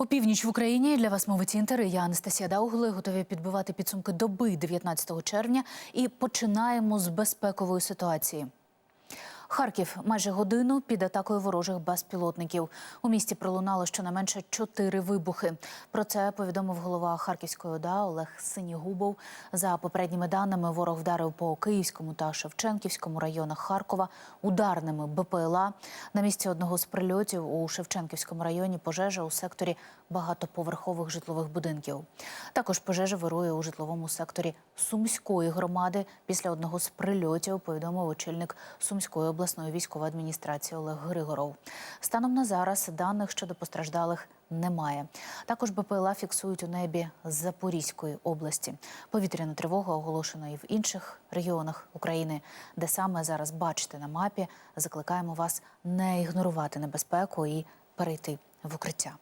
Опівніч в Україні для вас мовить інтери. Я Анастасія Даугли готові підбивати підсумки доби 19 червня і починаємо з безпекової ситуації. Харків майже годину під атакою ворожих безпілотників. У місті пролунало щонайменше чотири вибухи. Про це повідомив голова Харківської ОДА Олег Синігубов. За попередніми даними, ворог вдарив по Київському та Шевченківському районах Харкова ударними БПЛА. На місці одного з прильотів у Шевченківському районі пожежа у секторі багатоповерхових житлових будинків. Також пожежа вирує у житловому секторі Сумської громади. Після одного з прильотів повідомив очільник Сумської обласної військової адміністрації Олег Григоров. Станом на зараз даних щодо постраждалих немає. Також БПЛА фіксують у небі Запорізької області. Повітряна тривога оголошена і в інших регіонах України, де саме зараз бачите на мапі. Закликаємо вас не ігнорувати небезпеку і перейти в укриття.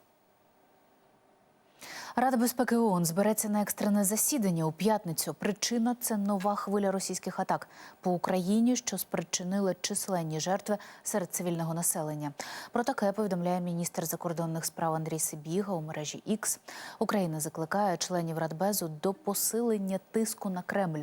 Рада безпеки ООН збереться на екстрене засідання у п'ятницю. Причина це нова хвиля російських атак по Україні, що спричинили численні жертви серед цивільного населення. Про таке повідомляє міністр закордонних справ Андрій Сибіга у мережі X. Україна закликає членів Радбезу до посилення тиску на Кремль.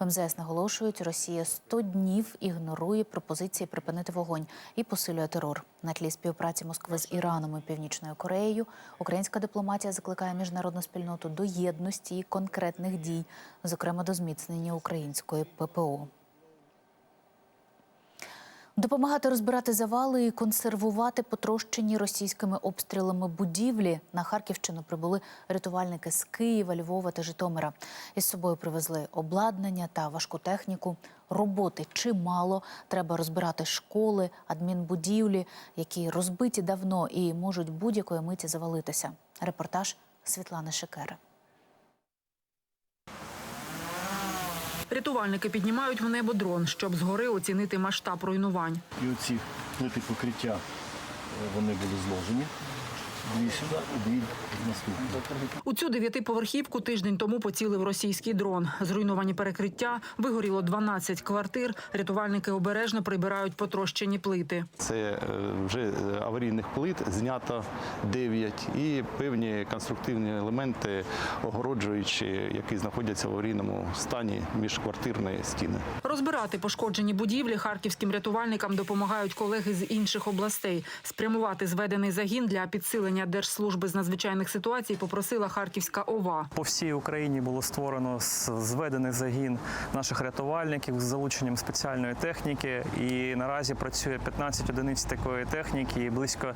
У МЗС наголошують, Росія 100 днів ігнорує пропозиції припинити вогонь і посилює терор. На тлі співпраці Москви з Іраном і Північною Кореєю українська дипломатія закликає міжнародну спільноту до єдності і конкретних дій, зокрема до зміцнення української ППО. Допомагати розбирати завали і консервувати потрощені російськими обстрілами будівлі на Харківщину прибули рятувальники з Києва, Львова та Житомира. Із собою привезли обладнання та важку техніку. Роботи чимало. Треба розбирати школи, адмінбудівлі, які розбиті давно і можуть будь-якої миті завалитися. Репортаж Світлани Шекери. Рятувальники піднімають в небо дрон, щоб згори оцінити масштаб руйнувань. І оці плити покриття е, вони були зложені. Дві сюди і дві наступні. У цю дев'ятиповерхівку тиждень тому поцілив російський дрон. Зруйновані перекриття, вигоріло 12 квартир. Рятувальники обережно прибирають потрощені плити. Це е, вже е, аварійних плит знято 9 і певні конструктивні елементи, огороджуючі, які знаходяться в аварійному стані міжквартирної стіни. Розбирати пошкоджені будівлі харківським рятувальникам допомагають колеги з інших областей. Спрямувати зведений загін для підсилення Держслужби з надзвичайних ситуацій попросила Харківська ОВА. По всій Україні було створено зведений загін наших рятувальників з залученням спеціальної техніки. І наразі працює 15 одиниць такої техніки і близько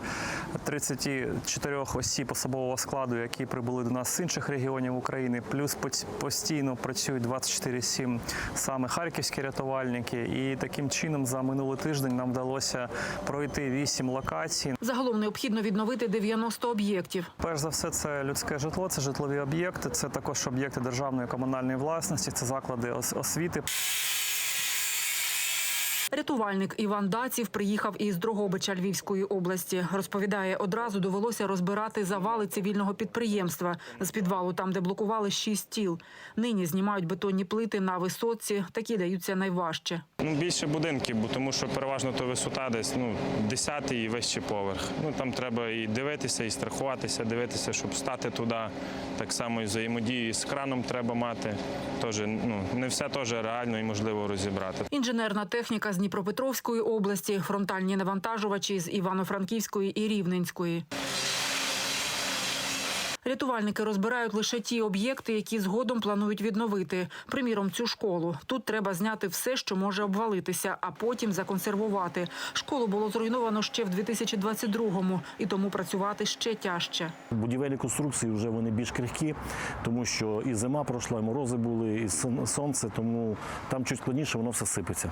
34 осіб особового складу, які прибули до нас з інших регіонів України. Плюс постійно працюють 24-7 саме харківські рятувальники. І таким чином за минулий тиждень нам вдалося пройти 8 локацій. Загалом необхідно відновити 90 об'єктів. Перш за все, це людське житло, це житлові об'єкти, це також об'єкти державної комунальної власності, це заклади ос- освіти. Рятувальник Іван Даців приїхав із Дрогобича Львівської області. Розповідає, одразу довелося розбирати завали цивільного підприємства з підвалу, там де блокували шість тіл. Нині знімають бетонні плити на висотці. Такі даються найважче. Ну, більше будинків, бо тому що переважно то висота десь ну, 10 і вищий поверх. Ну там треба і дивитися, і страхуватися, дивитися, щоб стати туди. Так само і взаємодію з краном треба мати. Тоже, ну, не все теж реально і можливо розібрати. Інженерна техніка з Дніпропетровської області, фронтальні навантажувачі з Івано-Франківської і Рівненської. Рятувальники розбирають лише ті об'єкти, які згодом планують відновити. Приміром, цю школу. Тут треба зняти все, що може обвалитися, а потім законсервувати. Школу було зруйновано ще в 2022-му, і тому працювати ще тяжче. Будівельні конструкції вже вони більш крихкі, тому що і зима пройшла, і морози були, і сонце, тому там чуть складніше, воно все сипеться.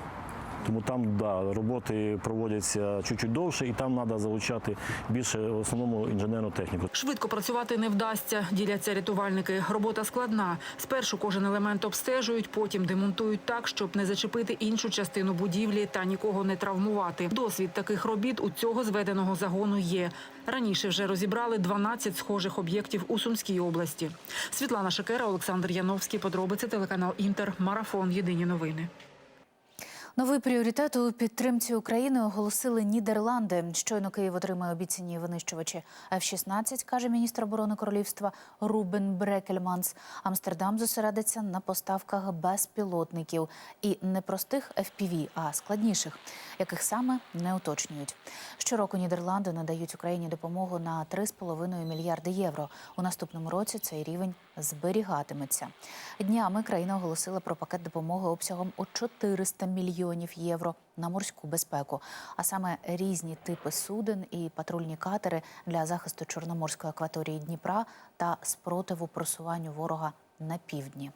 Тому там да, роботи проводяться чуть-чуть довше, і там треба залучати більше в основному інженерну техніку. Швидко працювати не вдасться, діляться рятувальники. Робота складна. Спершу кожен елемент обстежують, потім демонтують так, щоб не зачепити іншу частину будівлі та нікого не травмувати. Досвід таких робіт у цього зведеного загону є. Раніше вже розібрали 12 схожих об'єктів у Сумській області. Світлана Шекера, Олександр Яновський. Подробиці телеканал Інтер. Марафон. Єдині новини. Новий пріоритет у підтримці України оголосили Нідерланди. Щойно Київ отримає обіцяні винищувачі F-16, каже міністр оборони королівства Рубен Брекельманс. Амстердам зосередиться на поставках безпілотників і не простих FPV, а складніших, яких саме не уточнюють. Щороку Нідерланди надають Україні допомогу на 3,5 мільярди євро. У наступному році цей рівень зберігатиметься. Днями країна оголосила про пакет допомоги обсягом у 400 мільйонів євро на морську безпеку, а саме різні типи суден і патрульні катери для захисту чорноморської акваторії Дніпра та спротиву просуванню ворога на півдні.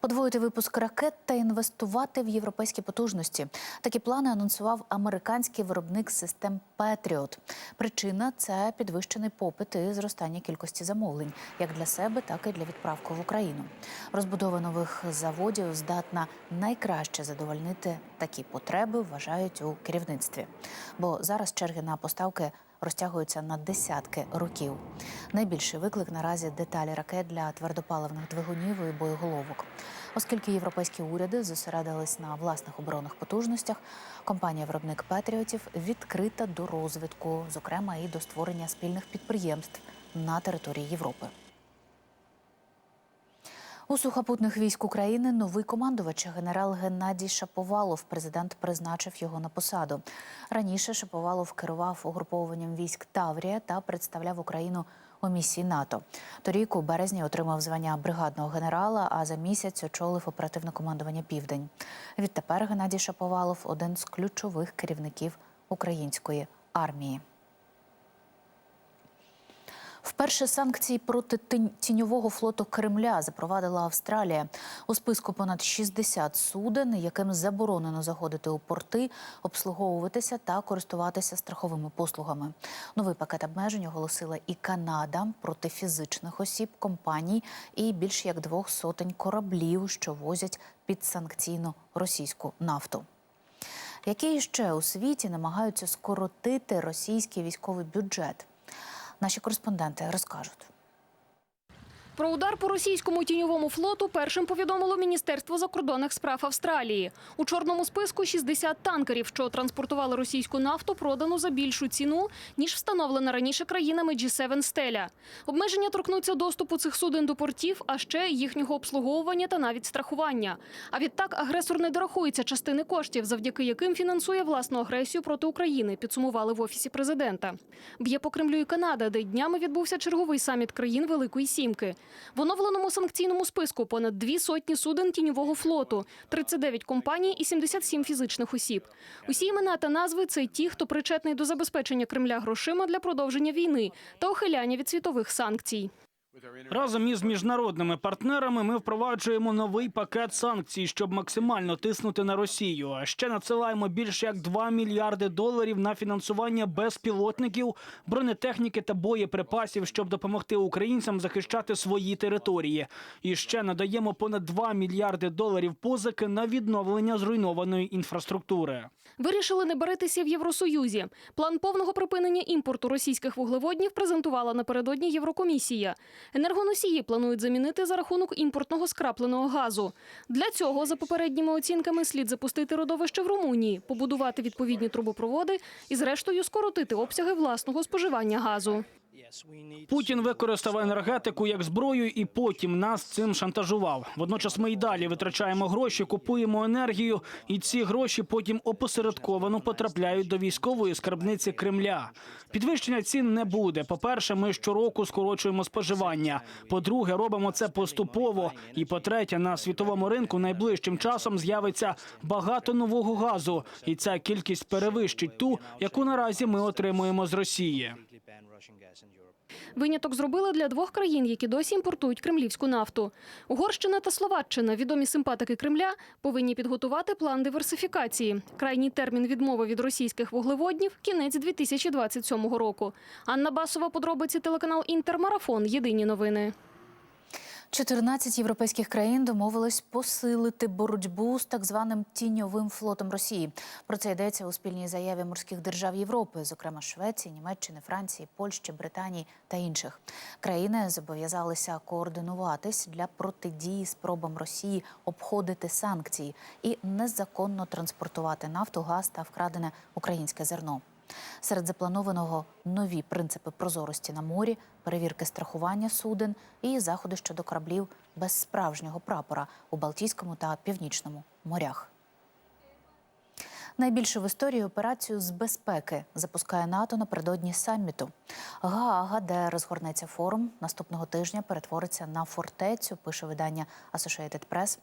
Подвоїти випуск ракет та інвестувати в європейські потужності. Такі плани анонсував американський виробник систем Петріот. Причина це підвищений попит і зростання кількості замовлень, як для себе, так і для відправки в Україну. Розбудова нових заводів здатна найкраще задовольнити такі потреби, вважають у керівництві. Бо зараз черги на поставки розтягуються на десятки років. Найбільший виклик наразі деталі ракет для твердопаливних двигунів і боєголовок. Оскільки європейські уряди зосередились на власних оборонних потужностях, компанія-виробник Петріотів відкрита до розвитку, зокрема і до створення спільних підприємств на території Європи. У сухопутних військ України новий командувач генерал Геннадій Шаповалов. Президент призначив його на посаду. Раніше Шаповалов керував угруповуванням військ Таврія та представляв Україну у місії НАТО. Торік у березні отримав звання бригадного генерала, а за місяць очолив оперативне командування Південь. Відтепер Геннадій Шаповалов один з ключових керівників української армії. Вперше санкції проти тінь- тіньового флоту Кремля запровадила Австралія. У списку понад 60 суден, яким заборонено заходити у порти, обслуговуватися та користуватися страховими послугами. Новий пакет обмежень оголосила і Канада проти фізичних осіб, компаній і більш як двох сотень кораблів, що возять підсанкційну російську нафту. Які ще у світі намагаються скоротити російський військовий бюджет? Наші кореспонденти розкажуть. Про удар по російському тіньовому флоту першим повідомило Міністерство закордонних справ Австралії. У чорному списку 60 танкерів, що транспортували російську нафту, продано за більшу ціну, ніж встановлена раніше країнами G7 стеля. Обмеження торкнуться доступу цих суден до портів, а ще їхнього обслуговування та навіть страхування. А відтак агресор не дорахується частини коштів, завдяки яким фінансує власну агресію проти України. Підсумували в офісі президента. Б'є по Кремлю і Канада, де днями відбувся черговий саміт країн Великої Сімки. В оновленому санкційному списку понад дві сотні суден тіньового флоту, 39 компаній і 77 фізичних осіб. Усі імена та назви це ті, хто причетний до забезпечення Кремля грошима для продовження війни та ухиляння від світових санкцій. Разом із міжнародними партнерами ми впроваджуємо новий пакет санкцій, щоб максимально тиснути на Росію. А ще надсилаємо більше як 2 мільярди доларів на фінансування безпілотників, бронетехніки та боєприпасів, щоб допомогти українцям захищати свої території. І ще надаємо понад 2 мільярди доларів позики на відновлення зруйнованої інфраструктури. Вирішили не баритися в Євросоюзі. План повного припинення імпорту російських вуглеводнів презентувала напередодні Єврокомісія. Енергоносії планують замінити за рахунок імпортного скрапленого газу. Для цього, за попередніми оцінками, слід запустити родовище в Румунії, побудувати відповідні трубопроводи і, зрештою, скоротити обсяги власного споживання газу. Путін використав енергетику як зброю і потім нас цим шантажував. Водночас ми й далі витрачаємо гроші, купуємо енергію, і ці гроші потім опосередковано потрапляють до військової скарбниці Кремля. Підвищення цін не буде. По-перше, ми щороку скорочуємо споживання. По-друге, робимо це поступово. І по-третє, на світовому ринку найближчим часом з'явиться багато нового газу, і ця кількість перевищить ту, яку наразі ми отримуємо з Росії. Виняток зробили для двох країн, які досі імпортують кремлівську нафту. Угорщина та Словаччина, відомі симпатики Кремля, повинні підготувати план диверсифікації. Крайній термін відмови від російських вуглеводнів – кінець 2027 року. Анна Басова, подробиці телеканал Інтермарафон. Єдині новини. 14 європейських країн домовились посилити боротьбу з так званим тіньовим флотом Росії. Про це йдеться у спільній заяві морських держав Європи, зокрема Швеції, Німеччини, Франції, Польщі, Британії та інших. Країни зобов'язалися координуватись для протидії спробам Росії обходити санкції і незаконно транспортувати нафту, газ та вкрадене українське зерно. Серед запланованого нові принципи прозорості на морі, перевірки страхування суден і заходи щодо кораблів без справжнього прапора у Балтійському та Північному морях. Найбільшу в історії операцію з безпеки запускає НАТО напередодні самміту. Гаага, де розгорнеться форум, наступного тижня перетвориться на фортецю, пише видання Associated Press.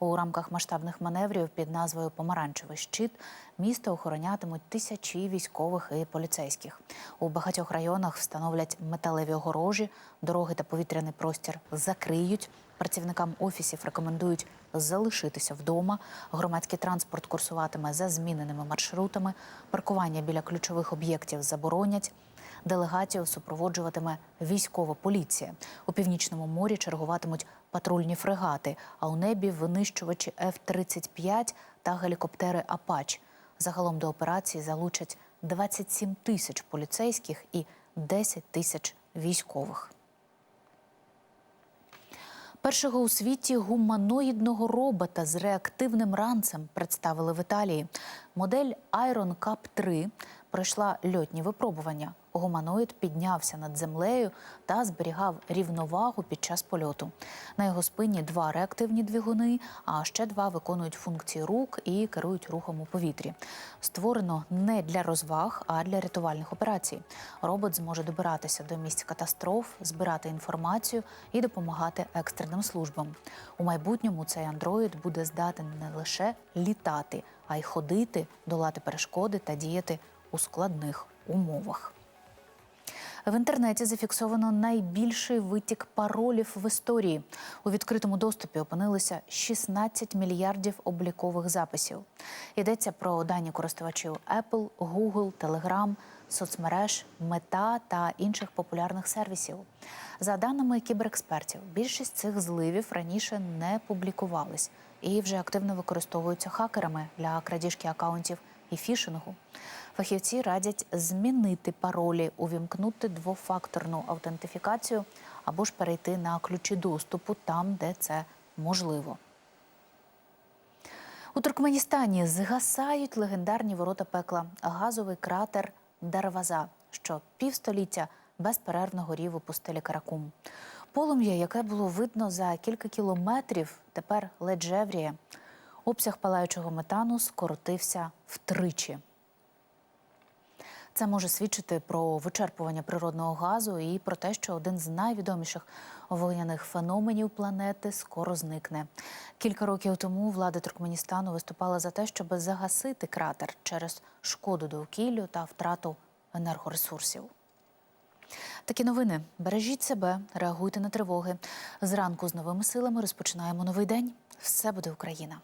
У рамках масштабних маневрів під назвою Помаранчевий щит місто охоронятимуть тисячі військових і поліцейських. У багатьох районах встановлять металеві огорожі, дороги та повітряний простір закриють. Працівникам офісів рекомендують залишитися вдома. Громадський транспорт курсуватиме за зміненими маршрутами. Паркування біля ключових об'єктів заборонять. Делегатів супроводжуватиме військова поліція. У північному морі чергуватимуть патрульні фрегати, а у небі винищувачі F-35 та гелікоптери Апач. Загалом до операції залучать 27 тисяч поліцейських і 10 тисяч військових. Першого у світі гуманоїдного робота з реактивним ранцем представили в Італії. Модель Iron Cup 3 пройшла льотні випробування. Гуманоїд піднявся над землею та зберігав рівновагу під час польоту. На його спині два реактивні двигуни, а ще два виконують функції рук і керують рухом у повітрі. Створено не для розваг, а для рятувальних операцій. Робот зможе добиратися до місць катастроф, збирати інформацію і допомагати екстреним службам. У майбутньому цей андроїд буде здатен не лише літати, а й ходити, долати перешкоди та діяти у складних умовах. В інтернеті зафіксовано найбільший витік паролів в історії. У відкритому доступі опинилися 16 мільярдів облікових записів. Йдеться про дані користувачів Apple, Google, Telegram, соцмереж, Мета та інших популярних сервісів. За даними кіберекспертів, більшість цих зливів раніше не публікувались і вже активно використовуються хакерами для крадіжки акаунтів і фішингу. Фахівці радять змінити паролі, увімкнути двофакторну аутентифікацію або ж перейти на ключі доступу там, де це можливо. У Туркменістані згасають легендарні ворота пекла, газовий кратер Дарваза, що півстоліття безперервно горів у пустелі Каракум. Полум'я, яке було видно за кілька кілометрів, тепер ледь жевріє. Обсяг палаючого метану скоротився втричі. Це може свідчити про вичерпування природного газу і про те, що один з найвідоміших вогняних феноменів планети скоро зникне. Кілька років тому влада Туркменістану виступала за те, щоб загасити кратер через шкоду довкіллю та втрату енергоресурсів. Такі новини. Бережіть себе, реагуйте на тривоги. Зранку з новими силами розпочинаємо новий день. Все буде Україна.